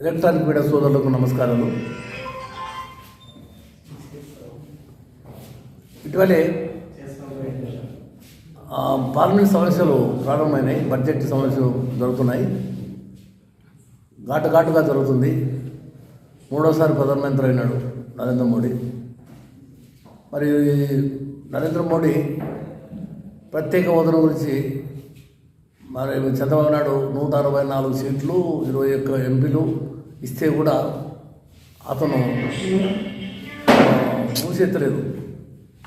Electronic media సోదరులకు నమస్కారాలు ఇటీవలే పార్లమెంట్ సమస్యలు ప్రారంభమైనాయి బడ్జెట్ సమస్యలు జరుగుతున్నాయి. ఘాటు ఘాటుగా జరుగుతుంది. మూడోసారి ప్రధానమంత్రి అయినాడు నరేంద్ర మోడీ. మరి నరేంద్ర మోడీ ప్రత్యేక హోదా గురించి మరి చంద్రబాబు నాయుడు నూట అరవై నాలుగు సీట్లు ఇరవై ఒక్క ఎంపీలు ఇస్తే కూడా అతను మూసెత్తలేదు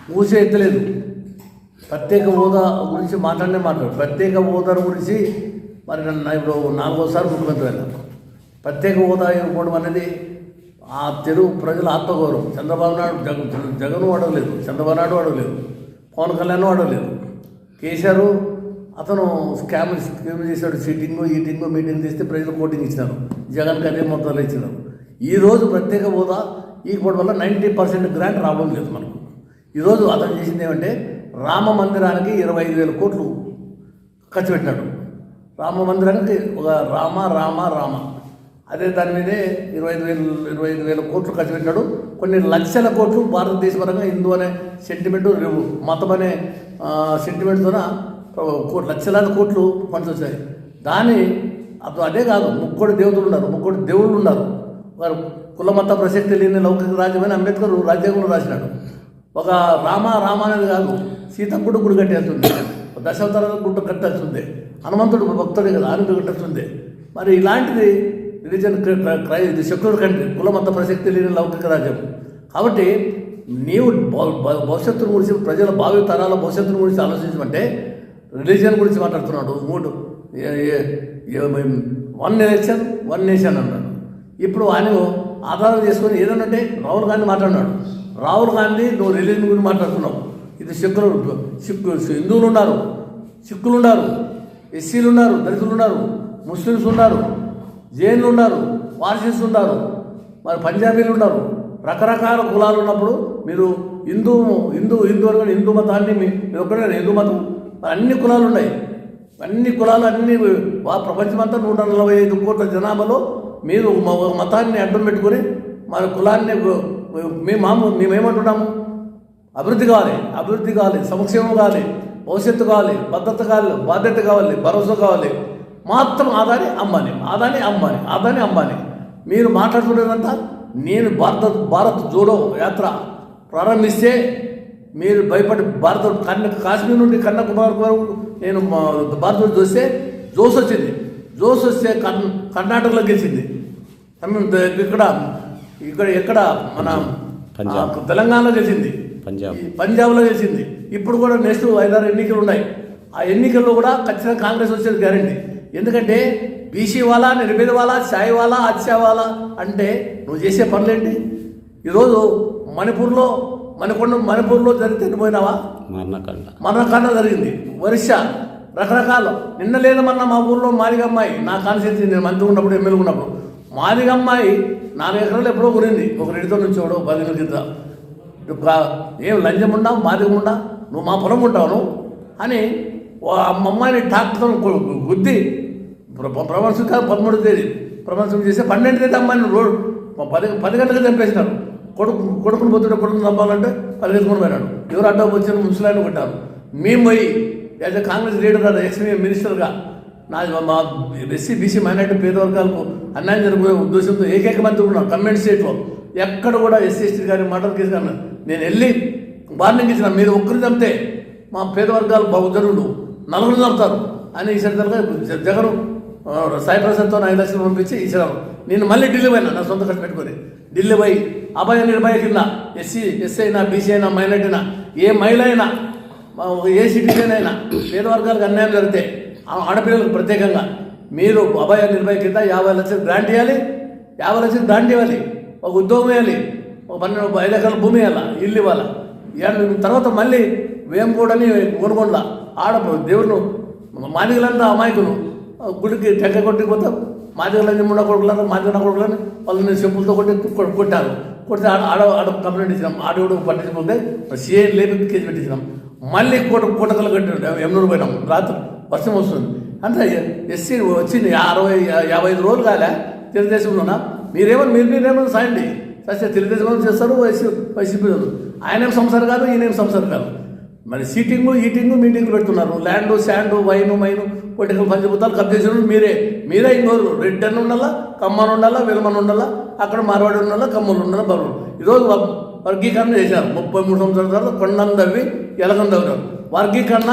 మూసెత్తలేదు ప్రత్యేక హోదా గురించి మాట్లాడనే మాట్లాడు. ప్రత్యేక హోదా గురించి మరి నన్ను ఇప్పుడు నాలుగోసారి ముఖ్యమంత్రి వెళ్ళాను ప్రత్యేక హోదా ఇవ్వడం అనేది ఆ తెలుగు ప్రజల ఆత్మగౌరవం. చంద్రబాబు నాయుడు జగ జగన్ అడగలేదు చంద్రబాబు నాయుడు అడగలేదు పవన్ కళ్యాణ్ అడగలేదు కేసీఆర్ అతను స్కామ్ స్కామ్ చేశాడు సిట్టింగ్ ఈటింగ్ మీటింగ్ చేస్తే ప్రజలు కోటింగ్ ఇచ్చినారు. జగన్కి అదే మొత్తాలు ఇచ్చినారు. ఈరోజు ప్రత్యేక హోదా ఈకపోవడం వల్ల నైంటీ పర్సెంట్ గ్రాంట్ రావడం లేదు మనకు. ఈరోజు అతను చేసింది ఏమంటే రామ మందిరానికి ఇరవై ఐదు వేల కోట్లు ఖర్చు పెట్టినాడు. రామ మందిరానికి ఒక రామ రామ రామ. అదే దాని మీదే ఇరవై ఐదు వేలు ఇరవై ఐదు వేల కోట్లు ఖర్చు పెట్టినాడు. కొన్ని లక్షల కోట్లు భారతదేశపరంగా హిందూ అనే సెంటిమెంటు మతం అనే సెంటిమెంట్తోన లక్షలాది కోట్లు ఫండ్స్ వచ్చాయి. దాని అప్పుడు అదే కాదు ముక్కోడి దేవతలు ఉన్నారు ముక్కోడి దేవుళ్ళు ఉన్నారు. వారు కులమత ప్రసక్తి లేని లౌకిక రాజ్యమైన అంబేద్కర్ రాజ్యాంగంలో రాసినాడు. ఒక రామ రామ అనేది కాదు సీతమ్మ గుడి కట్టేస్తుంది. దశావతారాల గుట్ట కట్టాల్సిందే హనుమంతుడు భక్తుడే కదా ఆనంద కట్టాల్సిందే మరి ఇలాంటిది రిలీజన్ క్రై ఇది సెక్యులర్ కంట్రీ కులమత ప్రసక్తి లేని లౌకిక రాజ్యం. కాబట్టి నీవు భవిష్యత్తును గురించి ప్రజల భావి తరాల భవిష్యత్తును గురించి ఆలోచించమంటే రిలీజియన్ గురించి మాట్లాడుతున్నాడు. మూడు. ఏ- వన్ ఎలక్షన్ వన్ నేషన్ అన్నాడు ఇప్పుడు ఆయన ఆధారం చేసుకొని ఏదైనా ఉంటే రాహుల్ గాంధీ మాట్లాడినాడు. రాహుల్ గాంధీ నువ్వు రిలీజియన్ గురించి మాట్లాడుతున్నావు. ఇది సిక్కులు సిక్కు హిందువులు ఉన్నారు. సిక్కులు ఉన్నారు. ఎస్సీలు ఉన్నారు దళితులు ఉన్నారు ముస్లిమ్స్ ఉన్నారు జైన్లు ఉన్నారు పార్సీస్ ఉన్నారు మరి పంజాబీలు ఉన్నారు. రకరకాల కులాలు ఉన్నప్పుడు మీరు హిందూ హిందూ హిందూ అనుకుని హిందూ మతాన్ని మీ మీరు ఒక్కడే హిందూ మతం. మరి అన్ని కులాలు ఉన్నాయి. అన్ని కులాలు అన్ని ప్రపంచమంతా నూట నలభై ఐదు కోట్ల జనాభాలో మీరు మతాన్ని అడ్డం పెట్టుకొని మన కులాన్ని మేము మాము మేమేమంటున్నాము? అభివృద్ధి కావాలి. అభివృద్ధి కావాలి. సంక్షేమం కావాలి. భవిష్యత్తు కావాలి. భద్రత కావాలి. బాధ్యత కావాలి. భరోసా కావాలి. మాత్రం ఆదాని అమ్మాని ఆదాని అమ్మాని ఆదాని అమ్మాని మీరు మాట్లాడుతున్నదంతా నేను భారత భారత్ జోడో యాత్ర ప్రారంభిస్తే మీరు భయపడి భారత కన్య కాశ్మీర్ నుండి కన్యాకుమారి వరకు నేను భారత చూస్తే జోస్ వచ్చింది. జోస్ వస్తే కర్ణ కర్ణాటకలో గెలిచింది. ఇక్కడ ఇక్కడ ఎక్కడ? మన తెలంగాణలో గెలిచింది. పంజాబ్. పంజాబ్లో గెలిచింది. ఇప్పుడు కూడా నెక్స్ట్ ఐదారు ఎన్నికలు ఉన్నాయి. ఆ ఎన్నికల్లో కూడా ఖచ్చితంగా కాంగ్రెస్ వచ్చేది గ్యారంటీ. ఎందుకంటే బీసీ వాళ్ళ నిర్భేద వాళ్ళ సాయి వాళ్ళ అత్యా వాళ్ళ అంటే నువ్వు చేసే పనులేంటి? ఈరోజు మణిపూర్లో మనకొండ మణిపూర్లో జరిగితే పోయినావా? మరణకండ. మరణకాండ జరిగింది. వరుస రకరకాల. నిన్న లేదమన్న మా ఊర్లో మాదిగమ్మాయి నా కాన్స్టిట్యూన్సీ నేను మంత్రి ఉన్నప్పుడు ఎమ్మెల్యే ఉన్నప్పుడు మాదిగమ్మాయి నాలుగు ఎకరాలు ఎప్పుడో కొనింది. ఒక రెడ్డితో నుంచి ఎవడో పది కింద. ఏం లంచం ఉండా? మాదిగం ఉండా? నువ్వు మా పొలం ఉంటావు అని అమ్మాయిని గు- గుద్ది. ప్ర- ప్రమాణ స్వీకారం పదమూడు తేదీ. స్వీకారం చేస్తే పన్నెండు తేదీ అమ్మాయిని రోడ్ పది పది గంటలకు చంపేసినారు. కొడుకు కొడుకుని పొద్దుట కొడుకుని చంపాలంటే పరిగెత్తుకుని పోయినాడు. ఎవరు అడ్డం వచ్చిన ముసలాన్ని కొట్టారు. మేము పోయి యాజ్ కాంగ్రెస్ లీడర్ ఎక్స్ మినిస్టర్గా నా మా ఎస్సీ బీసీ మైనార్టీ పేద వర్గాలకు అన్యాయం జరిగిపోయే ఉద్దేశంతో ఏకైక మంత్రి ఉన్నాను కమ్మెంట్ స్టేట్లో ఎక్కడ కూడా ఎస్సీ ఎస్టీ కానీ మర్డర్ కేసు కానీ నేను వెళ్ళి వార్నింగ్ ఇచ్చిన మీరు ఒక్కరు చంపితే మా పేద వర్గాలు బహుజనులు నలుగురు చంపుతారు అని ఈసారి జగన్ సాయి ప్రసాద్తో ఐదు లక్షలు పంపించి ఇచ్చినారు నేను మళ్ళీ ఢిల్లీ పోయినా నా సొంత ఖర్చు పెట్టుకొని. ఢిల్లీ పోయి అభయ నిర్భయ కింద ఎస్సీ ఎస్సీ అయినా బీసీ అయినా మైనార్టీ అయినా ఏ మహిళ అయినా ఏ సిటిజన్ అయినా పేద వర్గాలకు అన్యాయం జరిగితే ఆడపిల్లలకు ప్రత్యేకంగా మీరు అభయ నిర్భయ కింద యాభై లక్షలు గ్రాంట్ ఇవ్వాలి. యాభై లక్షలు గ్రాంట్ ఇవ్వాలి. ఒక ఉద్యోగం వేయాలి ఒక పన్నెండు ఐదు ఎకరాల భూమి ఇవ్వాలి? ఇల్లు ఇవ్వాలి? ఏడు తర్వాత మళ్ళీ వేమకూడని కొనుగొండ ఆడ దేవుడు మాదిగలంతా అమాయకులు గుడికి టెక్క కొట్టుకుపోతాం మాదిగలని ముండ కొడుకులను మాదిగన కొడుకులని వాళ్ళని చెప్పులతో కొట్టి కొట్టారు. కొడితే ఆడ ఆడ ఆడ కంప్లైంట్ ఇచ్చినాం. ఆడోడు పట్టించుకుంటే సీఏ లేపి కేసు పెట్టించినాం. మళ్ళీ కోట కోటకలు కట్టినాం. ఎమ్నూరు పోయినాం. రాత్రి వర్షం వస్తుంది. అంటే ఎస్సీ వచ్చింది. అరవై యాభై ఐదు రోజులు కాలే. తెలుగుదేశంలోనా? మీరేమో మీరు మీరేమో సాయండి. సరే తెలుగుదేశం చేస్తారు వైసీ వైసీపీ ఆయన ఏం సంసారం కాదు ఈయనేం సంసారం కాదు. మరి సీటింగు ఈటింగు మీటింగ్లు పెడుతున్నారు. Land sand wine mine political పంచభూతాలు కబ్జేసిన మీరే. మీరే ఇంకోరు. రెడ్డి అని ఉండాలా? కమ్మని ఉండాలా? విలమని ఉండాలా? అక్కడ మార్వాడి ఉండాలా? కమ్మలు ఉండాలా? బరువు ఈరోజు వర్గీకరణ చేశారు. ముప్పై మూడు సంవత్సరాల తర్వాత కొండం తవ్వి ఎలగం తవ్వినారు. వర్గీకరణ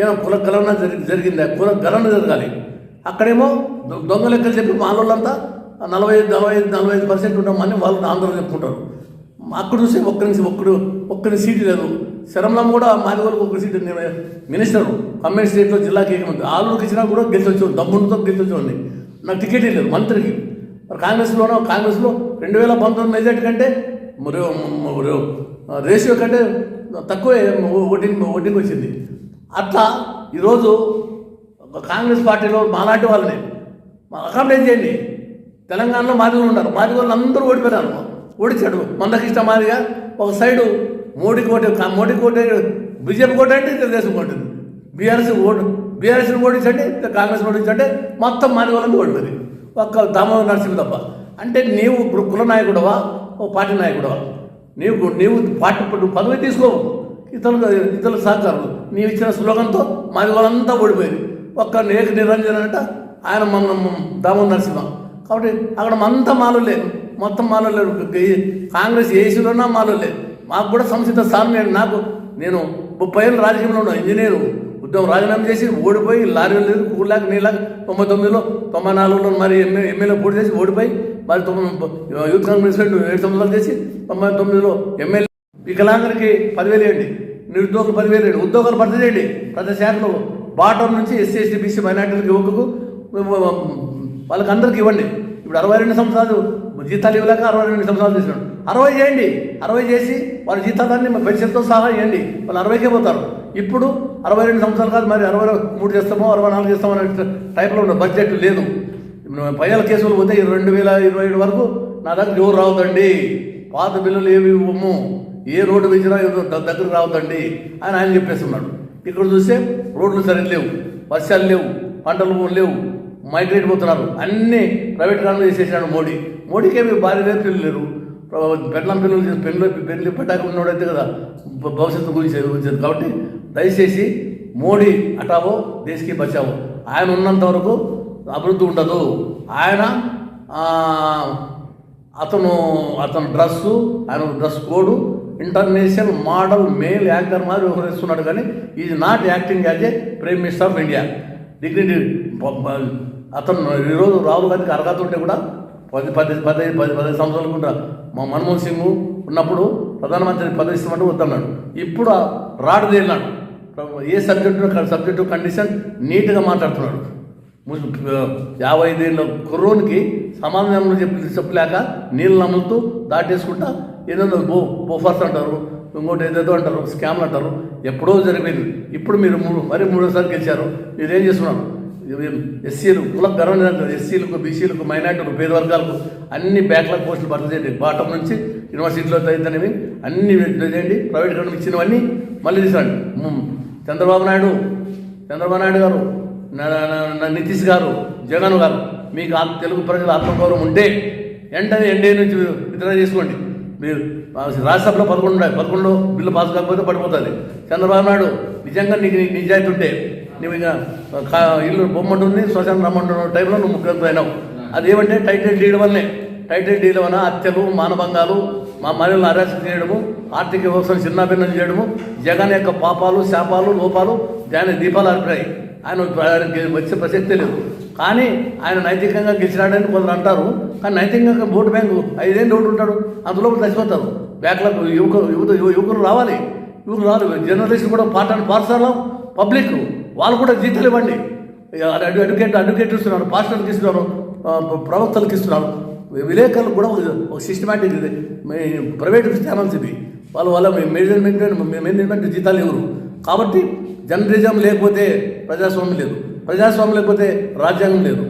ఏమో కులగలన జరిగి జరిగింది. కులగలన జరగాలి. అక్కడేమో దొంగ లెక్కలు చెప్పి మాలోళ్ళంతా నలభై ఐదు నలభై ఐదు నలభై ఐదు పర్సెంట్ ఉంటామని వాళ్ళు ఆందోళన చెప్పుకుంటారు. అక్కడ చూసి ఒక్కరి ఒక్కడు ఒక్కరి సీటు లేదు. శరంలం కూడా మాది వరకు ఒక సీటు నేను మినిస్టర్ కమ్యూనిస్ట్ స్టేట్లో జిల్లాకి ఏకమంది ఆలూరుకి ఇచ్చినా కూడా గెలిచొచ్చు వచ్చి. దమ్ముడితో గెలిచి నాకు టికెట్ లేదు మంత్రికి. మరి కాంగ్రెస్లోనో కాంగ్రెస్లో రెండు వేల పంతొమ్మిది మెజార్టీ కంటే మరి రేషియో కంటే తక్కువే ఓటింగ్ ఓటింగ్ వచ్చింది. అట్లా ఈరోజు ఒక కాంగ్రెస్ పార్టీలో మాలాంటి వాళ్ళని అకామిడేట్ చేయండి. తెలంగాణలో మాదిగోళ్ళు ఉన్నారు. మాదిగోళ్ళు అందరూ ఓడిపోయారు ఓడించాడు. మందకృష్ణ మాదిగా ఒక సైడు మోడీ కోట మోడీ కోట బీజేపీ కోట అంటే తెలుగుదేశం కోట బీఆర్ఎస్ ఓటు బీఆర్ఎస్ని ఓడించండి కాంగ్రెస్ ఓడించండి మొత్తం మాదిగోళ్ళని ఓడిపోయింది ఒక్క దామోదర్ నరసింహ తప్ప. అంటే నీవు ఇప్పుడు కుల నాయకుడవా ఓ పార్టీ నాయకుడవా? నీవు నీవు పార్టీ నువ్వు పదవి తీసుకోవు ఇతరులు ఇతరులు సహకారం. నీవు ఇచ్చిన స్లోగన్తో మాది వాళ్ళంతా ఓడిపోయింది. ఒక్క నేక నిరంజన్ అంట ఆయన మన దామోదర నరసింహ. కాబట్టి అక్కడ మంత మాలు లేదు మొత్తం మాలో లేరు. కాంగ్రెస్ ఏసీలోనా మాలో లేదు మాకు కూడా సంసిద్ధ స్థానం నేను నాకు నేను ముప్పై ఏళ్ళు రాజకీయంలో ఉన్నా ఇంజనీరు ఉద్యోగం రాజీనామా చేసి ఓడిపోయి లారీలు లేదు కూడలేక నీళ్ళకి తొంభై తొమ్మిదిలో తొంభై నాలుగులో మరి ఎమ్మె ఎమ్మెల్యే పోటీ చేసి ఓడిపోయి మరి తొమ్మిది యూత్ కాంగ్రెస్ ఏడు సంవత్సరాలు చేసి తొంభై తొమ్మిదిలో ఎమ్మెల్యే వికలాంగులకి పదివేలు వేయండి నిరుద్యోగులు పదివేలు వేయండి ఉద్యోగాలు భర్తీ చేయండి. ప్రతి శాఖలో బాటం నుంచి ఎస్సీ ఎస్టీ బీసీ మైనార్టీలకు యువకులకు వాళ్ళకి అందరికి ఇవ్వండి. ఇప్పుడు అరవై రెండు సంవత్సరాలు జీతాలు ఇవ్వలేక అరవై రెండు సంవత్సరాలు చేసినాడు. అరవై చేయండి. అరవై చేసి వాళ్ళ జీతాలన్నీ పెన్షన్తో సహా చేయండి వాళ్ళు అరవైకే పోతారు. ఇప్పుడు అరవై రెండు సంవత్సరాలు కాదు మరి అరవై మూడు చేస్తామో అరవై నాలుగు చేస్తామో అనే టైప్లో ఉన్న బడ్జెట్ లేదు. పైల కేసులు పోతే రెండు వేల ఇరవై ఏడు వరకు నా దగ్గర ఎవరు రావద్దండి. పాత బిల్లులు ఏవి ఇవ్వము. ఏ రోడ్డు వేసినా దగ్గరకు రావద్దండి అని ఆయన చెప్పేస్తున్నాడు. ఇక్కడ చూస్తే రోడ్లు సరిగ్గా లేవు. వర్షాలు లేవు. పంటలు లేవు. మైగ్రేట్ పోతున్నారు. అన్నీ ప్రైవేట్ కాలంలో చేసేసాడు మోడీ. మోడీకి ఏమి భార్య లేదు పిల్లలు లేరు పెళ్ళం పిల్లలు చేసి పెళ్ళి పెళ్ళి పెట్టాక ఉన్నోడైతే కదా భవిష్యత్తు గురించి వచ్చేది కాబట్టి దయచేసి మోడీ అటావో దేశకి బచావో. ఆయన ఉన్నంత వరకు అభివృద్ధి ఉండదు. ఆయన అతను అతను డ్రస్సు ఆయన dress code international model male anchor మాదిరి వ్యవహరిస్తున్నాడు కానీ is not acting as a prime minister of India. Dignity అతను ఈరోజు రాహుల్ గాంధీకి అర్హత ఉంటే కూడా పది పది పది పది పదిహేను సంవత్సరాలు కూడా మా మన్మోహన్ సింగ్ ఉన్నప్పుడు ప్రధానమంత్రి పదవి ఇస్తామంటే వద్దన్నాడు. ఇప్పుడు రాడు తేలినాడు. ఏ సబ్జెక్టు సబ్జెక్టు కండిషన్ నీట్గా మాట్లాడుతున్నాడు. యాభై ఐదేళ్ళ కుర్రోనికి సమాధానం చెప్పి చెప్పలేక నీళ్ళు నమ్ములుతూ దాటేసుకుంటా ఏదో బో బోఫర్స్ అంటారు ఇంకోటి ఏదేదో అంటారు స్కామ్లు అంటారు. ఎప్పుడో జరిగింది. ఇప్పుడు మీరు మూడు మరి మూడోసారి గెలిచారు. మీరు ఏం చేస్తున్నారు? ఎస్సీలు కుల గర్వం ఎస్సీలకు బీసీలకు మైనార్టీలకు పేద వర్గాలకు అన్ని బ్యాక్లాగ్ పోస్టులు భర్తీ చేయండి. బాటం నుంచి యూనివర్సిటీలో చదివితేనేవి అన్ని చేయండి. ప్రైవేట్ గవర్నమెంట్ ఇచ్చినవన్నీ మళ్ళీ తీసుకోండి. చంద్రబాబు నాయుడు చంద్రబాబు నాయుడు గారు నా- నితీష్ గారు జగన్ గారు మీకు తెలుగు ప్రజల ఆత్మగౌరవం ఉంటే వెంటనే ఎన్డీఏ నుంచి విత్డ్రా చేసుకోండి. మీరు రాజ్యసభలో పదకొండు పదకొండు బిల్లు పాస్ కాకపోతే పడిపోతుంది. చంద్రబాబు నాయుడు నిజంగా నీకు నిజాయితీ ఉంటే నువ్వు ఇక ఇల్లు బొమ్మంటుంది శ్మశానం రమ్మంటున్న టైంలో నువ్వు ముఖ్యమంత్రి అయినావు. అదేమంటే టైటిల్ డీడ్ వల్లనే టైటిల్ డీడ్ వల్ల హత్యలు మానభంగాలు మా మహిళలను అరెస్ట్ చేయడము ఆర్థిక వ్యవస్థను చిన్నాభిన్నం చేయడము జగన్ యొక్క పాపాలు శాపాలు లోపాలు దాని దీపాలు అర్పాయి ఆయన వచ్చే ప్రసక్తే లేదు. కానీ ఆయన నైతికంగా గెలిచినాడని కొందరు అంటారు. కానీ నైతికంగా ఓటు బ్యాంకు ఐదేళ్ళు ఓటు ఉంటాడు. అందులో చచ్చిపోతారు. బ్యాక్లకు యువకులు యువత యువకులు రావాలి. యువకులు రాదు జర్నలిస్ట్ కూడా పాఠాన్ని పాఠశాల పబ్లిక్. వాళ్ళు కూడా జీతాలు ఇవ్వండి. అడ్వకేట్ అడ్వకేట్ ఇస్తున్నారు పాస్టర్లకు ఇస్తున్నారు ప్రవక్తలకు ఇస్తున్నారు విలేకరులు కూడా ఒక- సిస్టమేటిక్ ఇది. మీ- ప్రైవేట్ ఛానల్స్ ఇవి వాళ్ళ వాళ్ళ మేనేజ్మెంట్ మేనేజ్మెంట్ జీతాలు ఇవ్వరు. కాబట్టి జర్నలిజం లేకపోతే ప్రజాస్వామ్యం లేదు. ప్రజాస్వామ్యం లేకపోతే రాజ్యాంగం లేదు.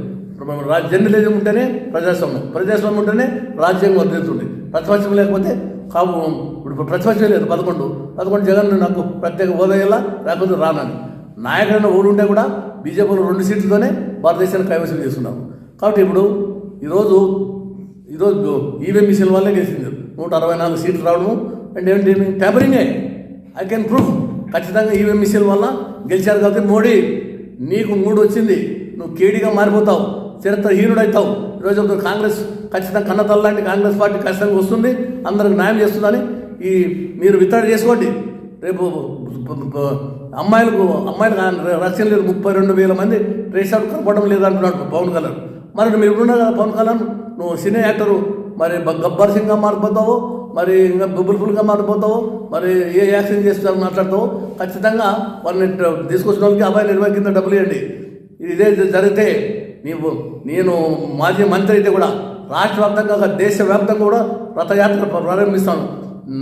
జర్నలిజం ఉంటేనే ప్రజాస్వామ్యం. ప్రజాస్వామ్యం ఉంటేనే రాజ్యాంగం వర్ధిస్తుంది ప్రతిపక్షం లేకపోతే కావు ఇప్పుడు ప్రతిపక్షం లేదు పదకొండు. పదకొండు జగన్ నాకు ప్రత్యేక హోదా ఇలా లేకపోతే రానని. నాయకులను ఓడుంటే ఉంటే కూడా బీజేపీలో రెండు సీట్లతోనే భారతదేశాన్ని కైవసం చేస్తున్నాం కాబట్టి ఇప్పుడు ఈరోజు ఈరోజు ఈవీఎం మిషన్ వల్లే గెలిచింది. నూట అరవై నాలుగు సీట్లు రావడము అండ్ ఏంటి ట్యాపరింగే. ఐ కెన్ ప్రూఫ్ ఖచ్చితంగా ఈవీఎం మిషన్ వల్ల గెలిచారు కాబట్టి మోడీ నీకు మూడు వచ్చింది. నువ్వు కేడీగా మారిపోతావు. చరిత్ర హీనుడవుతావు ఈరోజు ఒక కాంగ్రెస్ ఖచ్చితంగా కన్నతల్లాంటి కాంగ్రెస్ పార్టీ ఖచ్చితంగా వస్తుంది. అందరికి న్యాయం చేస్తుందని ఈ మీరు విత్తడ చేసుకోండి. రేపు అమ్మాయిలకు అమ్మాయిలు రక్షణ లేదు ముప్పై రెండు వేల మంది రేషన్ కనపడడం లేదంటున్నాడు పవన్ కళ్యాణ్. మరి మీరు ఉన్నారు కదా పవన్ కళ్యాణ్? నువ్వు సినీ యాక్టరు. మరి గబ్బర్ సింగ్గా మారిపోతావు. మరి ఇంకా బుబుల్ఫుల్గా మారిపోతావు. మరి ఏ యాక్షన్ చేస్తావు మాట్లాడతావు? ఖచ్చితంగా వాళ్ళని తీసుకొచ్చిన వాళ్ళకి అబ్బాయిలు ఇరవై కింద డబ్బులు ఇవ్వండి. ఇదే జరిగితే నీవు నేను మాజీ మంత్రి అయితే కూడా రాష్ట్ర వ్యాప్తంగా కాక దేశ వ్యాప్తంగా కూడా రథయాత్ర ప్రారంభిస్తాను.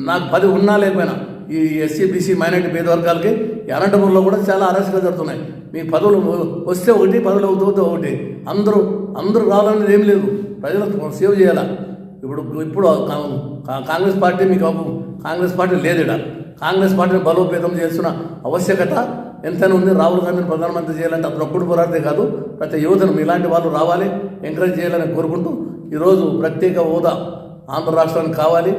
నాకు పది ఉన్నా లేకపోయినా. ఈ ఎస్సీ బీసీ మైనార్టీ పేద వర్గాలకి ఈ అనంతపురంలో కూడా చాలా అరాచకాలు జరుగుతున్నాయి. మీ పదవులు వస్తే ఒకటి పదవులు అవుతుంది ఒకటి. అందరూ అందరూ రావాలనేది ఏం లేదు. ప్రజలకు సేవ్ చేయాలా? ఇప్పుడు ఇప్పుడు కాంగ్రెస్ పార్టీ మీకు కాంగ్రెస్ పార్టీ లేదు ఇక్కడ కాంగ్రెస్ పార్టీని బలోపేతం చేస్తున్న ఆవశ్యకత ఎంతైనా ఉంది. రాహుల్ గాంధీని ప్రధానమంత్రి చేయాలంటే అతను ఒక్కడు పోరాడితే కాదు ప్రతి యువతను మీలాంటి వాళ్ళు రావాలి ఎంకరేజ్ చేయాలని కోరుకుంటూ ఈరోజు ప్రత్యేక హోదా ఆంధ్ర రాష్ట్రానికి కావాలి.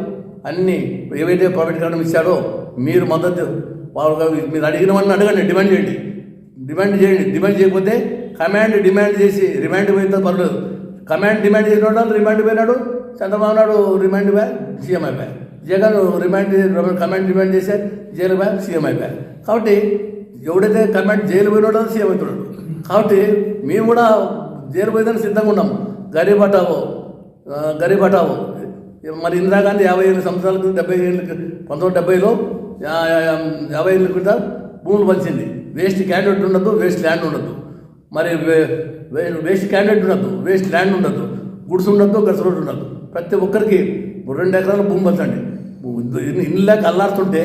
అన్ని ఏవైతే ప్రైవేటీకరణ ఇచ్చాడో మీరు మద్దతు వాళ్ళు మీరు అడిగినవన్నీ అడగండి డిమాండ్ చేయండి. డిమాండ్ చేయండి. డిమాండ్ చేయకపోతే కమాండ్ డిమాండ్ చేసి రిమాండ్ పోయితే పర్లేదు. కమాండ్ డిమాండ్ చేసిన రిమాండ్ పోయినాడు. చంద్రబాబు నాయుడు రిమాండ్ పోయా సీఎం అయిపోయా. జగన్ రిమాండ్ కమాండ్ డిమాండ్ చేశారు జైలు పోయా సీఎం అయిపోయా. కాబట్టి ఎవడైతే కమాండ్ జైలు పోయినాడో సీఎం అవుతున్నాడు. కాబట్టి మేము కూడా జైలు పోయిందని సిద్ధంగా ఉన్నాం. గరీబ్ హటావో గరీబ్ హటావో మరి ఇందిరాగాంధీ యాభై ఏళ్ళ సంవత్సరాలకు డెబ్బై ఏళ్ళకి పంతొమ్మిది డెబ్బైలో యాభై ఏళ్ళ క్రిత భూములు పంచింది వేస్ట్ క్యాండిడేట్ ఉండదు వేస్ట్ ల్యాండ్ ఉండదు మరి వే- వే- వేస్ట్ క్యాండిడేట్ ఉండదు వేస్ట్ ల్యాండ్ ఉండదు గుడ్స్ ఉండదు గడ్స్ రోడ్డు ఉండదు ప్రతి ఒక్కరికి రెండు ఎకరాల భూమి పంచండి ఇళ్ళకి అల్లాడుతుంటే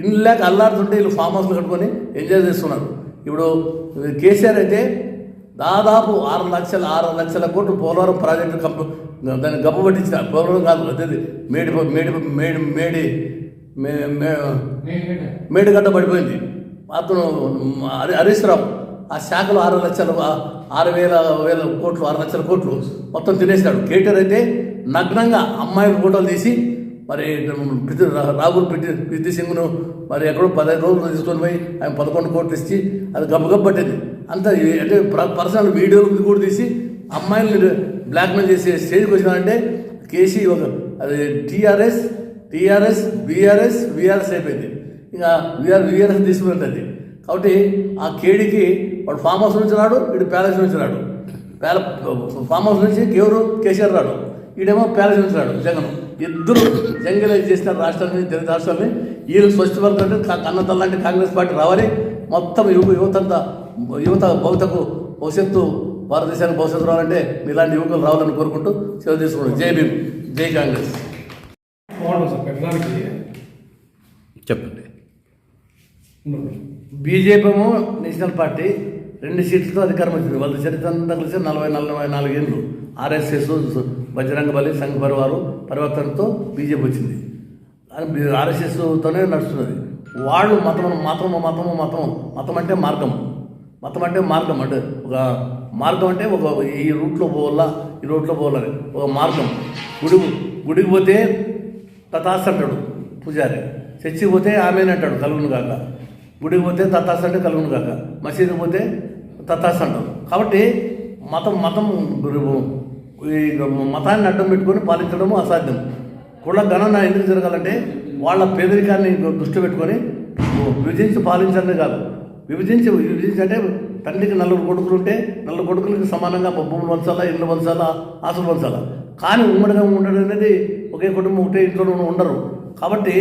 ఇళ్ళకి అల్లాడుతుంటే వీళ్ళు ఫామ్ హౌస్లు కట్టుకొని ఎంజాయ్ చేస్తున్నారు. ఇప్పుడు కేసీఆర్ అయితే దాదాపు ఆరు లక్షల ఆరు లక్షల కోట్లు పోలవరం ప్రాజెక్టు కంప్లీ దాన్ని గప్ప పట్టించిన. పోలవరం కాదు అదే మేడి మేడి మేడి మేడి మే- మే- మేడిగడ్డ పడిపోయింది. అతను హరీశ్వరావు ఆ శాఖలో ఆరు లక్షలు ఆరు వేల వేల కోట్లు ఆరు లక్షల కోట్లు మొత్తం తినేసినాడు కేటీఆర్ అయితే నగ్నంగా అమ్మాయిల ఫోటోలు తీసి మరి ప్రీతి రాహుల్ ప్రీతి ప్రీతి సింగ్ను మరి ఎక్కడో పదహైదు రోజులు తీసుకొని పోయి ఆయన పదకొండు కోట్లు ఇచ్చి అది గబ్బగబ్బ పట్టింది. అంత అంటే పర్సనల్ వీడియోలు కూడా తీసి అమ్మాయిల్ని బ్లాక్మెయిల్ చేసే స్టేజ్కి వచ్చినారంటే కేసీ ఒక అది టీఆర్ఎస్ టీఆర్ఎస్ బీఆర్ఎస్ వీఆర్ఎస్ అయిపోయింది. ఇంకా వీఆర్ వీఆర్ఎస్ తీసుకుంటుంది కాబట్టి ఆ కేడీకి వాడు ఫామ్ హౌస్ నుంచి రాడు వీడు ప్యాలెస్ నుంచి రాడు. ప్యాల ఫామ్ హౌస్ నుంచి కేవరు కేసీఆర్ రాడు. వీడేమో ప్యాలెస్ నుంచి రాడు జగన్. ఇద్దరు జంగలైజ్ చేసిన రాష్ట్రాన్ని తెలుగు రాష్ట్రాన్ని. వీళ్ళు స్వచ్ఛపడుతుంటే కన్నతల్లాంటి కాంగ్రెస్ పార్టీ రావాలి. మొత్తం యువ యువతంతా యువత భవితకు భవిష్యత్తు భారతదేశానికి భవిష్యత్తు రావాలంటే మీలాంటి యువకులు రావాలని కోరుకుంటూ సేవ తీసుకుంటాం జై భీమ్ జై కాంగ్రెస్. చెప్పండి. బీజేపీ నేషనల్ పార్టీ రెండు సీట్లతో అధికారం వచ్చింది. వాళ్ళ చరిత్ర అంతా కలిసి నలభై నలభై నాలుగేళ్ళు ఆర్ఎస్ఎస్ బజరంగ బలి సంఘ పరివారు పరివర్తనతో బీజేపీ వచ్చింది. ఆర్ఎస్ఎస్తోనే నడుస్తున్నది. వాళ్ళు మతం మతము మతము మతం మతం అంటే మార్గం. మతం అంటే మార్గం. అంటే ఒక మార్గం అంటే ఒక ఈ రూట్లో పోవాలా? ఈ రూట్లో పోవాలని. ఒక మార్గం. గుడి గుడికి పోతే తతాస్ అంటాడు పూజారి. చర్చికి పోతే ఆమెను అంటాడు కలుగును కాక. గుడికి పోతే తతాస్ అంటే కలుగును కాక. మసీదుకి పోతే తతాస్ అంటారు కాబట్టి మతం మతం ఈ మతాన్ని అడ్డం పెట్టుకొని పాలించడము అసాధ్యం. కుల గణన ఎందుకు జరగాలంటే వాళ్ళ పేదరికాన్ని దృష్టి పెట్టుకొని విభజించి పాలించడమే కాదు. విభజించి విభజించి అంటే తండ్రికి నలుగురు కొడుకులు ఉంటే నలుగురు కొడుకులకి సమానంగా భూములు పంచాలా ఇల్లు వంచాలా ఆశలు వంచాలా? కానీ ఉమ్మడిగా ఉండడం అనేది ఒకే కుటుంబం ఒకటే ఇంట్లో ఉండరు. కాబట్టి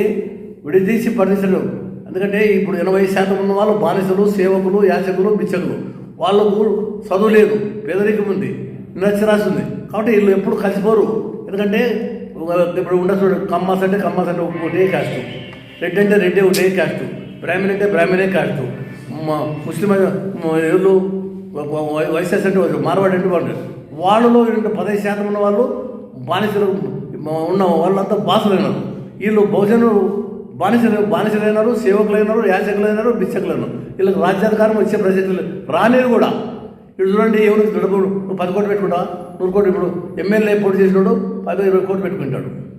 విడదీసి పరిచయం ఎందుకంటే ఇప్పుడు ఎనభై శాతం ఉన్న వాళ్ళు బానిసలు సేవకులు యాచకులు బిచ్చకులు వాళ్ళకు చదువు లేదు పేదరికం ఉంది నిరక్షరాశి ఉంది. కాబట్టి వీళ్ళు ఎప్పుడు కలిసిపోరు. ఎందుకంటే ఇప్పుడు ఉండే చూడు కమ్మాస్ అంటే కమ్మాస్ అంటే ఒకటే కాస్ట్ రెడ్డి అంటే రెడ్డే ఒకటే కాస్ట్ బ్రాహ్మణ్ అంటే బ్రాహ్మణే కాస్ట్ ముస్లిం అయితే- వైసెస్ వీళ్ళు వైఎస్ఎస్ అంటే మార్వాడి అంటే వాళ్ళు. వాళ్ళలో ఏంటంటే పదహైదు శాతం ఉన్న వాళ్ళు బానిసలు ఉన్న వాళ్ళంతా బాసులైనారు వీళ్ళు బహుజనులు బానిసలు బానిసలైనారు సేవకులైనారు యాచకులైనారు బిచ్చకులైనారు వీళ్ళకి రాజ్యాధికారం వచ్చే ప్రజలు రానేది కూడా. ఇప్పుడు చూడండి ఎవరు నువ్వు పది కోట్లు పెట్టుకుంటా? నూరు కోట్లు ఇప్పుడు ఎమ్మెల్యే పోటీ చేసినాడు పది ఇరవై కోట్లు పెట్టుకుంటాడు.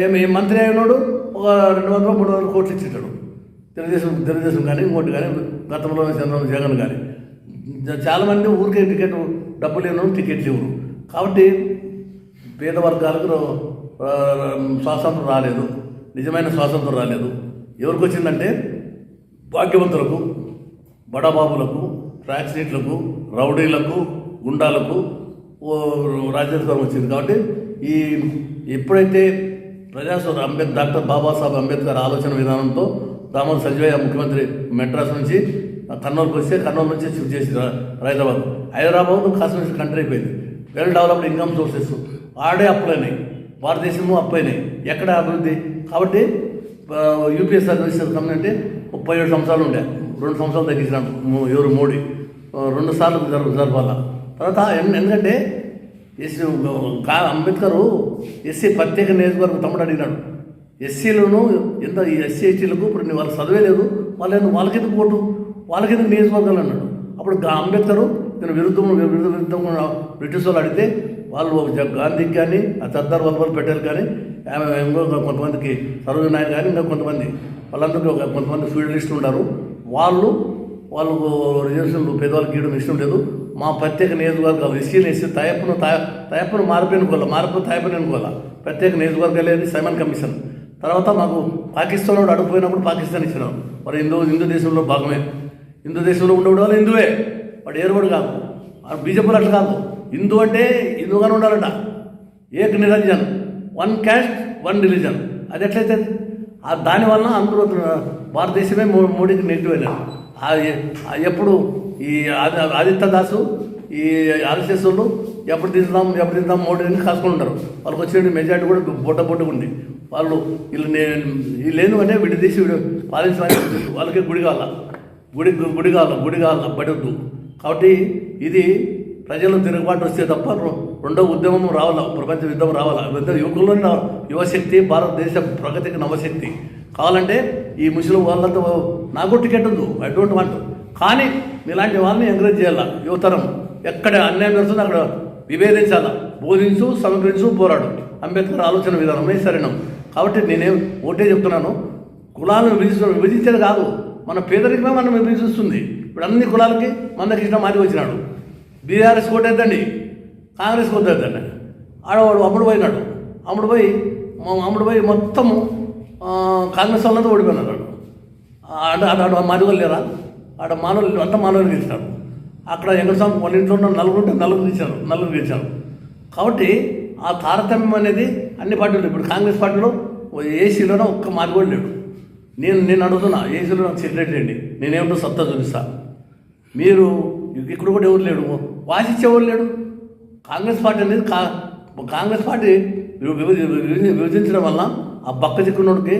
ఏం- మంత్రి అయినాడు ఒక రెండు వందలు మూడు వందల కోట్లు ఇచ్చింటాడు. తెలుగుదేశం తెలుగుదేశం కానీ ఇంకోటి కానీ గతంలో చంద్రబాబు జగన్ కానీ. చాలామంది ఊరికే టికెట్ డబ్బు లేని టికెట్లు ఇవ్వరు కాబట్టి పేద వర్గాలకు స్వాతంత్రం రాలేదు. నిజమైన స్వాతంత్రం రాలేదు. ఎవరికి వచ్చిందంటే భాగ్యవంతులకు బడాబాబులకు ట్రాక్సీట్లకు రౌడీలకు గుండాలకు రాజ్యాంగం వచ్చింది. కాబట్టి ఈ ఎప్పుడైతే ప్రజాస్వామ్య అంబేద్ డాక్టర్ బాబాసాహెబ్ అంబేద్కర్ ఆలోచన విధానంతో దామోదర్ సంజయ్ ముఖ్యమంత్రి మెడ్రాస్ నుంచి కర్నూలుకి వస్తే కర్నూలు నుంచి షిఫ్ట్ చేసి హైదరాబాద్. హైదరాబాద్ కాశ్మీర్ కంట్రీ అయిపోయింది. వెల్ డెవలప్డ్ ఇన్కమ్ సోర్సెస్ ఆడే అప్పులైనాయి భారతదేశము అప్పైనాయి ఎక్కడ అభివృద్ధి? కాబట్టి యూపీఎస్ సర్వీస్ అంటే ముప్పై ఏడు సంవత్సరాలు ఉండే. రెండు సంవత్సరాలు తగ్గించినాడు ఎవరు? మోడీ. రెండు సార్లు జరప జరపాల తర్వాత ఎందుకంటే ఎస్సీ అంబేద్కర్ ఎస్సీ ప్రత్యేక నియోజకవర్గం తమ్ముడు అడిగినాడు. ఎస్సీలను ఎంత ఈ ఎస్సీ ఎస్టీలకు ఇప్పుడు వాళ్ళు చదవలేదు వాళ్ళని వాళ్ళకెందుకు ఓటు? వాళ్ళకెందుకు నియోజకవర్గాలు అన్నాడు. అప్పుడు అంబేద్కర్ నేను విరుద్ధం విరుద్ధ విరుద్ధంగా బ్రిటిష్ వాళ్ళు అడిగితే వాళ్ళు గాంధీకి కానీ ఆ సర్దార్ వల్లభాయ్ పటేల్ కానీ ఆమె ఇంకో కొంతమందికి సరోజ నాయుడు కానీ ఇంకా కొంతమంది వాళ్ళందరికీ ఒక కొంతమంది ఫీల్డ్ లిస్టులు ఉన్నారు వాళ్ళు వాళ్ళు రిజర్వేషన్లు పేదవాళ్ళకి గీయడం ఇష్టం లేదు. మా ప్రత్యేక నియోజకవర్గాలు ఎస్సీలు ఎస్సీ తయప్పును తయప్పును మారిపోయిన మారిపో తయపని అనుకోవాలా ప్రత్యేక నియోజకవర్గాలు అనేది సైమన్ కమిషన్. తర్వాత మాకు పాకిస్తాన్ వాడు అడుగుపోయినప్పుడు పాకిస్తాన్ ఇచ్చినాం. మరి హిందూ హిందూ దేశంలో భాగమే. హిందూ దేశంలో ఉండేవాడు వాళ్ళు హిందువే. వాడు ఏర్పడు కాదు. ఆ బీజేపీలు అట్లా కాదు. హిందూ అంటే హిందూగానే ఉండాలంట. ఏక Niranjan. One caste one religion. అది ఎట్లయితే దానివల్ల అందరూ భారతదేశమే మో- మోడీకి నెగిటివ్ అయినారు. ఎప్పుడు ఈ ఆది- ఆదిత్య దాసు ఈ ఆర్ఎస్ఎస్ ఎప్పుడు తీద్దాం ఎప్పుడు తీద్దాం మోడీని కాసుకొని ఉంటారు. వాళ్ళకి వచ్చిన మెజార్టీ కూడా బొట్ట బొట్ట ఉంది. వాళ్ళు వీళ్ళు నేను వీళ్ళు లేను అంటే వీడి తీసి వీడు పాలించడానికి వాళ్ళకి గుడి కావాల. గుడి గుడి కావాల గుడి కావాల పడద్దు కాబట్టి ఇది ప్రజలు తిరుగుబాటు వస్తే తప్ప రెండో ఉద్యమం రావాల ప్రపంచ యుద్ధం రావాల. పెద్ద యువకుల్లోని యువశక్తి భారతదేశ ప్రగతికి నవశక్తి. కావాలంటే ఈ ముస్లిం వాళ్ళంతా నాకు టికెట్ ఉంది ఐ డోంట్ వాంట్. కానీ ఇలాంటి వాళ్ళని ఎంకరేజ్ చేయాల యువతరం. ఎక్కడ అన్యాయం జరుగుతుందో అక్కడ విభేదించాల. బోధించు సమగ్రించు పోరాడు. అంబేద్కర్ ఆలోచన విధానమే సరైనం. కాబట్టి నేనేం ఒకటే చెప్తున్నాను. కులాలను విభజించడం విభజించేది కాదు. మన పేదరికమే మనం విభజిస్తుంది. ఇప్పుడు అన్ని కులాలకి మందకృష్ణ మాది వచ్చినాడు. బీఆర్ఎస్ కోటేద్దండి కాంగ్రెస్ కోటేద్దండి ఆడవాడు అమ్ముడు పోయినాడు. అమ్ముడు పోయి అమ్ముడు పోయి మొత్తము కాంగ్రెస్ వాళ్ళంతా ఓడిపోయినాడు వాడు. ఆడ ఆడ ఆడ లేరా? ఆడ మానవులు అంత మానవులు గెలిచినాడు అక్కడ వెంకటస్వామి వాళ్ళ ఇంట్లో ఉన్న నలుగురు ఉంటే నలుగురు గెలిచారు. నలుగురు గెలిచారు. కాబట్టి ఆ తారతమ్యం అనేది అన్ని పార్టీలు ఇప్పుడు కాంగ్రెస్ పార్టీలో ఏసీలోనే ఒక్క మాదిగోడు లేడు నేను నేను అడుగుతున్నా ఏసీలో నాకు సెక్రటరీ అండి నేనేమిటో సత్తా చూపిస్తా. మీరు ఇక్కడ కూడా ఎవరు లేడు వాసిచ్చే ఎవరు లేడు కాంగ్రెస్ పార్టీ అనేది కా కాంగ్రెస్ పార్టీ విభజించడం వల్ల ఆ బక్క చిక్కునోడికి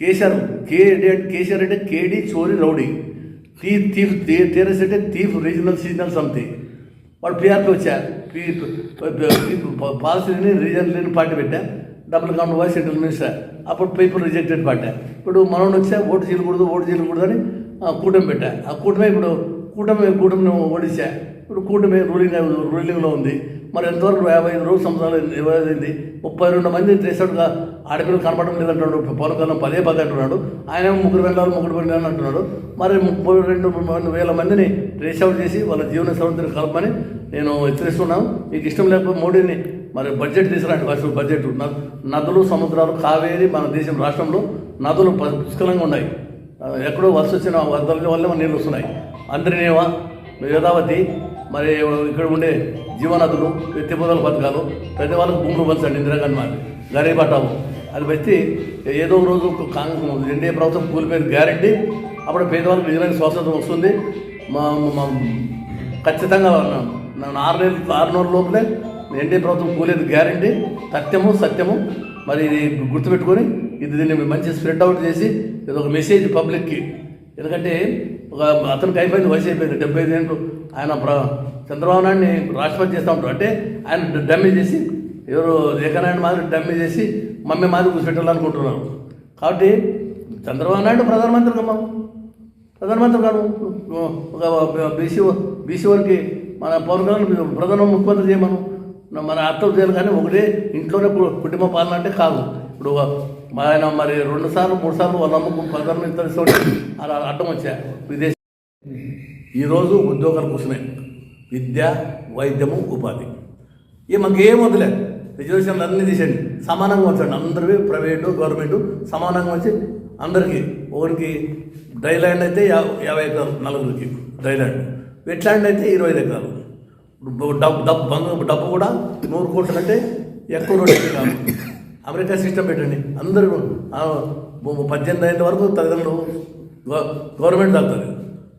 కేసీఆర్ కేడి అంటే కేసీఆర్ అంటే కేడి చోరీ రౌడీ. తీ తీఫ్ తీరస్ అంటే తీఫ్ రీజనల్ సీజనల్ సంథింగ్ వాడు పీఆర్పీ వచ్చా పాలసీని రీజన్ లేని పార్టీ పెట్టా. Double counter vice central minister అప్పుడు పీపుల్ రిజెక్టెడ్ పార్టీ. ఇప్పుడు మనోడు వచ్చా ఓటు చేయకూడదు ఓటు చేయకూడదు అని ఆ, కూటమి పెట్టా. ఆ కూటమి ఇప్పుడు కూటమి కూటమిని ఓడించా. ఇప్పుడు కూటమి రూలింగ్ రూలింగ్లో ఉంది. మరి ఎంతవరకు యాభై ఐదు రోజులు సంవత్సరాలు ఇరవై ముప్పై రెండు మంది రేసాడుగా ఆడపిల్లలు కనపడడం లేదంటున్నాడు. పవన్ కళ్యాణ్ పదే పదే అంటున్నాడు. ఆయన ముగ్గురు వెళ్ళాలి ముగ్గురు వెళ్ళాలి అంటున్నాడు. మరి ముప్పై రెండు వేల మందిని ట్రేస్ అవుట్ చేసి వాళ్ళ జీవన సౌందర్యం కలపమని నేను హెచ్చరిస్తున్నాను. మీకు ఇష్టం లేకపోతే మోడీని మరి బడ్జెట్ తీసుకురండి ఫస్ట్ బడ్జెట్. నదులు సముద్రాలు కావేరి మన దేశం రాష్ట్రంలో నదులు పుష్కలంగా ఉన్నాయి. ఎక్కడో వర్ష వచ్చిన వరదల వల్ల నీళ్ళు వస్తున్నాయి. అందరినేవా వేదావతి మరి ఇక్కడ ఉండే జీవనదులు ఎత్తిపోతల పథకాలు ప్రతి వాళ్ళకి భూములు పంచండి ఇందిరాగాంధీ మాది. గరీబ్ హఠావు అది పెట్టి ఏదో ఒక రోజు కాంగ్రెస్ ఎన్డీఏ ప్రభుత్వం కూలిపోయిన గ్యారంటీ అప్పుడు పేదవాళ్ళకి నిజమైన స్వాతంత్రం వస్తుంది. మా మా ఖచ్చితంగా ఆరు నెలలు ఆరు నెలల లోపలే ఎన్డీఏ ప్రభుత్వం కూలేదు గ్యారంటీ సత్యము సత్యము. మరి ఇది గుర్తుపెట్టుకొని ఇది దీన్ని మంచి స్ప్రెడ్ అవుట్ చేసి ఇది ఒక మెసేజ్ పబ్లిక్కి. ఎందుకంటే ఒక అతనికి అయిపోయింది వయసు అయిపోయింది డెబ్బై ఐదు ఆయన ప్ర చంద్రబాబు నాయుడిని రాష్ట్రపతి చేస్తూ ఉంటారు అంటే ఆయన డమ్మీ చేసి ఎవరు ఏకనారాయణ మాదిరి డమ్మీ చేసి మమ్మీ మాదిరి కూర్చోపెట్టాలనుకుంటున్నారు కాబట్టి చంద్రబాబు నాయుడు ప్రధానమంత్రి కమ్మా. ప్రధానమంత్రి గారు ఒక బీసీ బీసీ వారికి మన పవన్ కళ్యాణ్ ప్రధాన ముఖ్యమంత్రి చేయమను. మన అర్థం చేయాలి కానీ ఒకటే ఇంట్లోనే కుటుంబ పాలన అంటే కాదు. ఇప్పుడు మా ఆయన మరి రెండు సార్లు మూడు సార్లు వాళ్ళ అమ్మకు పదహారు ఇతరులు అలా అడ్డం వచ్చా. విదేశ ఈరోజు ఉద్యోగాలు కూర్చున్నాయి విద్య వైద్యము ఉపాధి. ఇక మాకు ఏం వదిలే రిజర్వేషన్లు అన్నీ తీసేయండి. సమానంగా వచ్చండి అందరివి ప్రైవేటు గవర్నమెంట్ సమానంగా వచ్చి అందరికీ ఒకరికి డ్రై ల్యాండ్ అయితే యా- యాభై ఎకరాలు నలుగురికి డ్రై ల్యాండ్. వెట్ ల్యాండ్ అయితే ఇరవై ఐదు ఎకరాలు. డబ్బు డబ్బు డబ్బు కూడా నూరు కోట్ల కంటే ఎక్కువ రోడ్డు కాదు అమెరికా సిస్టమ్ పెట్టండి. అందరూ పద్దెనిమిది అయిన వరకు తల్లిదండ్రులు గవర్నమెంట్ దాతారు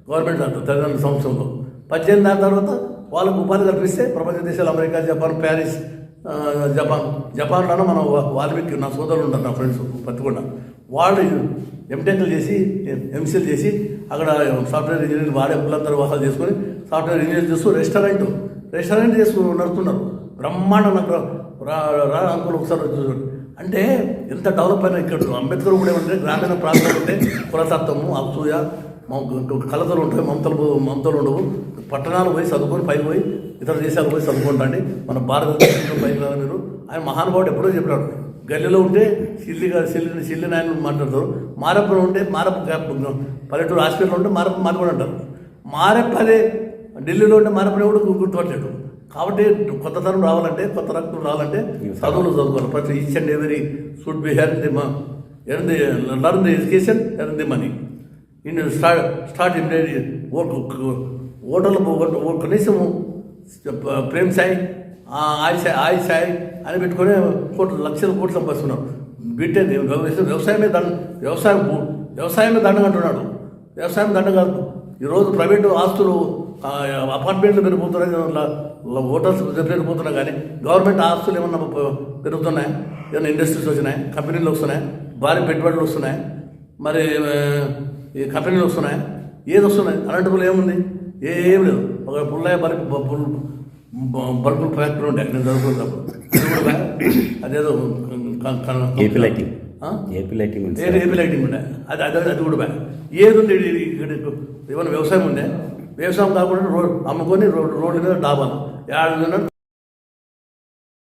గవర్నమెంట్ దాతారు తల్లిదండ్రుల సంవత్సరంలో. పద్దెనిమిది దాని తర్వాత వాళ్ళకు ఉపాధి కల్పిస్తే ప్రపంచ దేశాలు అమెరికా జపాన్ ప్యారిస్ జపాన్. జపాన్లోనే మనం వాల్మీకి నా సోదరులు ఉంటారు నా ఫ్రెండ్స్ పట్టుకుండా వాళ్ళు ఎంటెక్లు చేసి ఎంసీలు చేసి అక్కడ సాఫ్ట్వేర్ ఇంజనీర్ వాడే పిల్లలందరూ వాసాలు చేసుకొని సాఫ్ట్వేర్ ఇంజనీర్ చేస్తూ రెస్టారెంట్ రెస్టారెంట్ చేసుకుని నడుపుతున్నారు. బ్రహ్మాండ నాకు రా ఒకసారి చూడండి అంటే ఎంత డెవలప్ అయినా ఇక్కడ అంబేద్కర్ కూడా ఏమంటే గ్రామీణ ప్రాంతాలు ఉంటే కులతత్వము అసూయ కలతలు ఉంటాయి మమతలు మమతలు ఉండవు. పట్టణాలు పోయి చదువుకొని పైకి పోయి ఇతర దేశాలు పోయి చదువుకుంటాండి మన భారతదేశంలో పైకి రాదు మీరు. ఆయన మహానుభావుడు ఎప్పుడో చెప్పాడు గల్లీలో ఉంటే సిల్లి సిల్లి సిల్లి నాయన మాట్లాడతారు. మారప్పలో ఉంటే మారప్ప గ్యాప్ పల్లెటూరు హాస్పిటల్లో ఉంటే మారప్ప మారపడి అంటారు. మారప్ప అదే ఢిల్లీలో ఉంటే మారప్పని కూడా గుర్తుపట్టలేడు. కాబట్టి కొత్త తరం రావాలంటే కొత్త రక్తం రావాలంటే చదువులు చదువుకోవాలి. ప్రతి each and every should be her the earn the learn the education earn the money. In start start in ఓటర్లు కనీసం ప్రేమ్ సాయి ఆయి సాయి ఆయి సాయి అని పెట్టుకొని కోట్లు లక్షల కోట్లు సంపాదిస్తున్నారు బిడ్డే వ్యవసాయం వ్యవసాయమే దండ వ్యవసాయం వ్యవసాయమే దండగా అంటున్నాడు. వ్యవసాయం దండ కాదు. ఈరోజు ప్రైవేటు ఆస్తులు అపార్ట్మెంట్లు పెరిగిపోతున్నాయి హోటల్స్ పెరిగిపోతున్నాయి కానీ గవర్నమెంట్ ఆస్తులు ఏమన్నా పెరుగుతున్నాయి? ఏమన్నా ఇండస్ట్రీస్ వచ్చినాయి? కంపెనీలు వస్తున్నాయి? భారీ పెట్టుబడులు వస్తున్నాయి? మరి ఈ కంపెనీలు వస్తున్నాయి? ఏది వస్తున్నాయి? అనంతపురం ఏముంది? ఏం లేదు. ఒక పుల్లయ్య బల్బు బల్బు బల్బుల ఫ్యాక్టరీ ఉండే నేను చదువుకున్నప్పుడు అదేదో AP lighting? AP lighting sir. AP lighting ఉండే? అది అది అది కూడా బ్యా ఏది ఉంది? ఇక్కడ ఏమైనా వ్యవసాయం ఉండే? వ్యవసాయం కాకుండా రోడ్ అమ్ముకొని రోడ్ రోడ్ల మీద డాబాలు. ఏడు